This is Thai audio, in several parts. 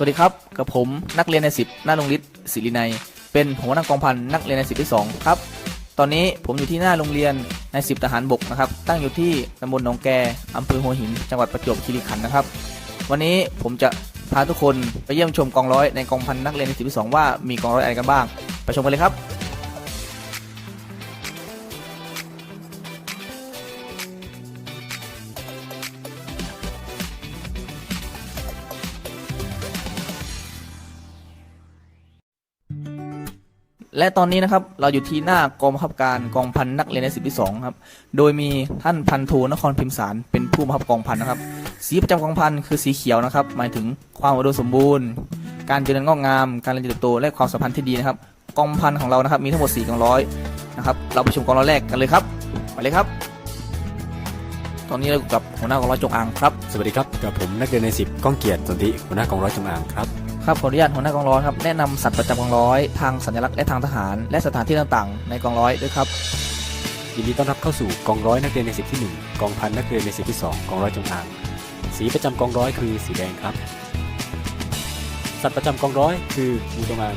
สวัสดีครับ กับผมนักเรียนในสิบหน้าโรงเรียนศิรินัย เป็นหัวหน้ากองพันนักเรียนในสิบที่สองครับ ตอนนี้ผมอยู่ที่หน้าโรงเรียนในสิบทหารบกนะครับ ตั้งอยู่ที่ตำบลหนองแกอำเภอหัวหิน จังหวัดประจวบคีรีขันธ์นะครับ วันนี้ผมจะพาทุกคนไปเยี่ยมชมกองร้อยในกองพันนักเรียนในสิบที่สองว่ามีกองร้อยอะไรกันบ้าง ไปชมกันเลยครับ และตอนนี้นะครับเราอยู่ที่หน้ากองบังคับการกองพันนักเรียนในสิบที่สองครับ โดยมีท่านพันโทนครพิมสารเป็นผู้บังคับกองพันนะครับ สีประจำกองพันคือสีเขียวนะครับ หมายถึงความอุดมสมบูรณ์ การเจริญงอกงาม การเจริญเติบโตและความสัมพันธ์ที่ดีนะครับ กองพันของเรานะครับมีทั้งหมด4กองร้อยนะครับ เราไปชมกองร้อยแรกกันเลยครับไปเลยครับ ตอนนี้เรากับหัวหน้ากองร้อยจงอางครับ สวัสดีครับกับผมนักเรียนในสิบก้องเกียรติสนธิหัวหน้ากองร้อยจงอางครับ ครับขออนุญาตหัวหน้ากองร้อยครับแนะนำสัตว์ประจำกองร้อย ทางสัญลักษณ์และทางทหาร และสถานที่ต่างๆ ในกองร้อยด้วยครับยินดีต้อนรับเข้าสู่กองร้อยนักเรียนในสิบที่หนึ่งกองพันนักเรียนในสิบที่สองกองร้อยจงอาง สีประจำกองร้อยคือสีแดงครับ สัตว์ประจำกองร้อยคืองูจงอาง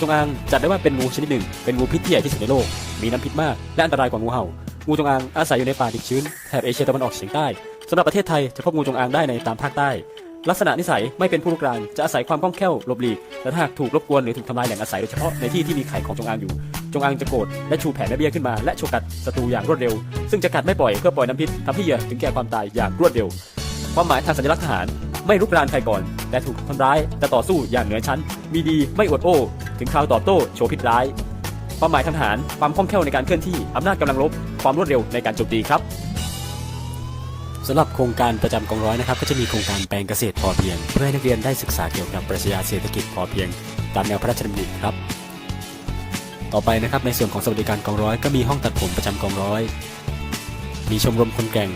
จงอางจัดได้ว่าเป็นงูชนิดหนึ่ง เป็นงูพิษที่ใหญ่ที่สุดในโลก มีน้ำพิษมาก และอันตรายกว่างูเห่า งูจงอางอาศัยอยู่ในป่าดิบชื้นแถบเอเชียตะวันออกเฉียงใต้สำหรับประเทศไทยจะพบงูจงอางได้ในตามภาคใต้ ลักษณะนิสัยไม่เป็นผู้ลุกรานจะอาศัยความคล่องแคล่วหลบหลีกและถ้าหากถูกรบกวนหรือถูกทำลายแหล่งอาศัยโดยเฉพาะในที่ที่มีไข่ของจงอางอยู่ จงอางจะโกรธและชูแผ่แม่เบี้ยขึ้นมาและฉกกัดศัตรูอย่างรวดเร็ว ซึ่งจะกัดไม่ปล่อยเพื่อปล่อยน้ำพิษทำให้เหยื่อถึงแก่ความตายอย่างรวดเร็ว ความหมายทางสัญลักษณ์ทหารไม่ลุกรานใครก่อน แต่ถูกทำร้ายแต่ต่อสู้อย่างเหนือชั้น มีดีไม่อวดโอ้ถึงคราวตอบโต้โชว์พิษร้าย ความหมายทางทหารความคล่องแคล่วในการเคลื่อนที่อำนาจกำลังรบความรวดเร็วในการโจมตีครับ สำหรับโครงการประจำกองร้อยนะครับ ก็จะมีโครงการแปลงเกษตรพอเพียง เพื่อให้นักเรียนได้ศึกษาเกี่ยวกับปรัชญาเศรษฐกิจพอเพียง ตามแนวพระราชดำริครับ ต่อไปนะครับในส่วนของสวัสดิการกองร้อยก็มีห้องตัดผมประจำกองร้อย มีชมรมคนแก่ง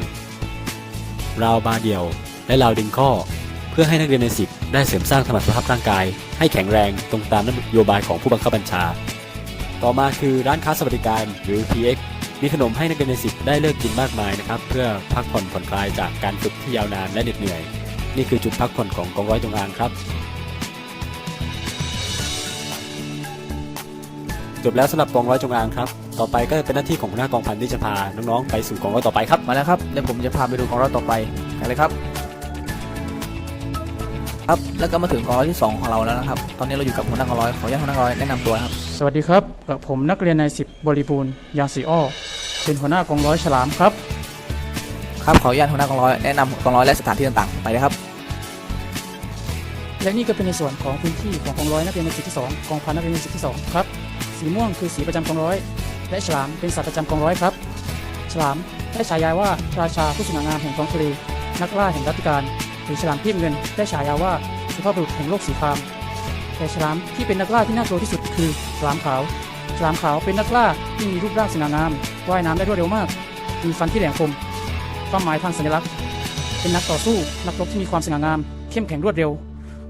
ราวบาเดี่ยว และราวดึงข้อ เพื่อให้นักเรียนในสิบได้เสริมสร้างสมรรถภาพร่างกาย ให้แข็งแรงตรงตามนโยบายของผู้บังคับบัญชา ต่อมาคือร้านค้าสวัสดิการหรือ PX มีขนมให้นักเรียนในสิบได้เลือกกินมากมายนะครับ เพื่อพักผ่อนผ่อนคลายจากการฝึกที่ยาวนานและเหน็ดเหนื่อย นี่คือจุดพักผ่อนของกองร้อยจงอางครับจบแล้วสำหรับกองร้อยจงอางครับ ต่อไปก็เป็นหน้าที่ของหัวหน้ากองพันที่จะพาน้องๆไปสู่กองร้อยต่อไปครับ มาแล้วครับเดี๋ยวผมจะพาไปดูกองร้อยต่อไปกันเลยครับ ครับแล้วก็มาถึงกองร้อยที่สองของเราแล้วนะครับ ตอนนี้เราอยู่กับหัวหน้ากองร้อยขออนุญาตหัวหน้ากองร้อยแนะนำตัวครับ สวัสดีครับกับ ผมนักเรียนนายสิบบริบูรณ์ยางสีอ้อ เป็นหัวหน้ากองร้อยฉลามครับ ครับขออนุญาตหัวหน้ากองร้อยแนะนำกองร้อยและสถานที่ต่างๆ ไปเลยครับ และนี่ก็เป็นในส่วนของพื้นที่ของกองร้อยนักเรียนในสิบที่สองกองพันนักเรียนในสิบที่สองครับ สีม่วงคือสีประจำกองร้อย และฉลามเป็นสัตว์ประจำกองร้อยครับ ฉลามได้ฉายาว่าราชาผู้สง่างามแห่งท้องทะเลนักล่าแห่งรัตติการหรือฉลามพีบเงินได้ฉายาว่าสุภาพบุรุษแห่งโลกสีครามแต่ฉลามที่เป็นนักล่าที่น่ากลัวที่สุดคือฉลามขาว ฉลามขาวเป็นนักล่าที่มีรูปร่างสง่างาม ว่ายน้ำได้รวดเร็วมาก มีฟันที่แหลมคม ความหมายทางสัญลักษณ์ เป็นนักต่อสู้ นักรบที่มีความสง่างาม เข้มแข็งรวดเร็ว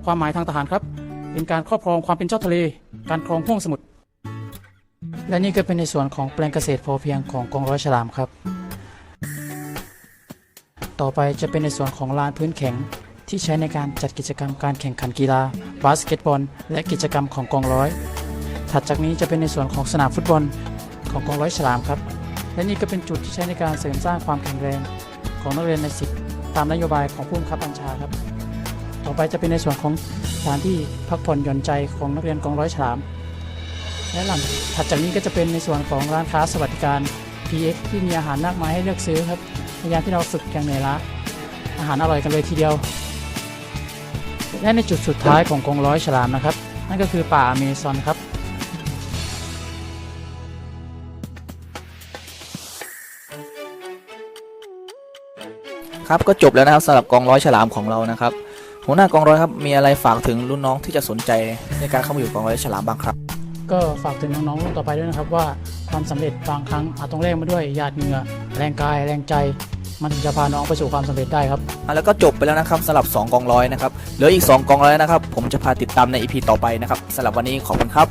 ความหมายทางทหารครับ เป็นการครอบครองความเป็นเจ้าทะเล การครองห้วงสมุทร และนี่ก็เป็นในส่วนของแปลงเกษตรพอเพียงของกองร้อยฉลามครับ ต่อไปจะเป็นในส่วนของลานพื้นแข็งที่ใช้ในการจัดกิจกรรมการแข่งขันกีฬาบาสเกตบอล และกิจกรรมของกองร้อย ถัดจากนี้จะเป็นในส่วนของสนามฟุตบอลของกองร้อยฉลามครับ และนี่ก็เป็นจุดที่ใช้ในการเสริมสร้างความแข็งแรงของนักเรียนในสิบตามนโยบายของผู้บังคับบัญชาครับ ต่อไปจะเป็นในส่วนของสถานที่พักผ่อนหย่อนใจของนักเรียนกองร้อยฉลาม และหลังถัดจากนี้ก็จะเป็นในส่วนของร้านค้าสวัสดิการ PX ที่มีอาหารมากมายให้เลือกซื้อครับในยามที่เราฝึกอย่างเหนื่อยล้าอาหารอร่อยกันเลยทีเดียว และในจุดสุดท้ายของกองร้อยฉลามนะครับ นั่นก็คือป่าอเมซอนครับ ครับก็จบแล้วนะครับสำหรับกองร้อยฉลามของเรานะครับหัวหน้ากองร้อยครับมีอะไรฝากถึงรุ่นน้องที่จะสนใจในการเข้ามาอยู่กองร้อยฉลามบ้างครับ ก็ฝากถึงน้องๆรุ่นต่อไปด้วยนะครับว่าความสำเร็จบางครั้งอาจต้องแลกมาด้วยหยาดเหงื่อแรงกายแรงใจมันถึงจะพาน้องไปสู่ความสำเร็จได้ครับอะแล้วก็จบไปแล้วนะครับสำหรับ 2 กองร้อยนะครับเหลืออีก 2 กองร้อยนะครับ ผมจะพาติดตามใน EP ต่อไปนะครับสำหรับวันนี้ขอบคุณครับ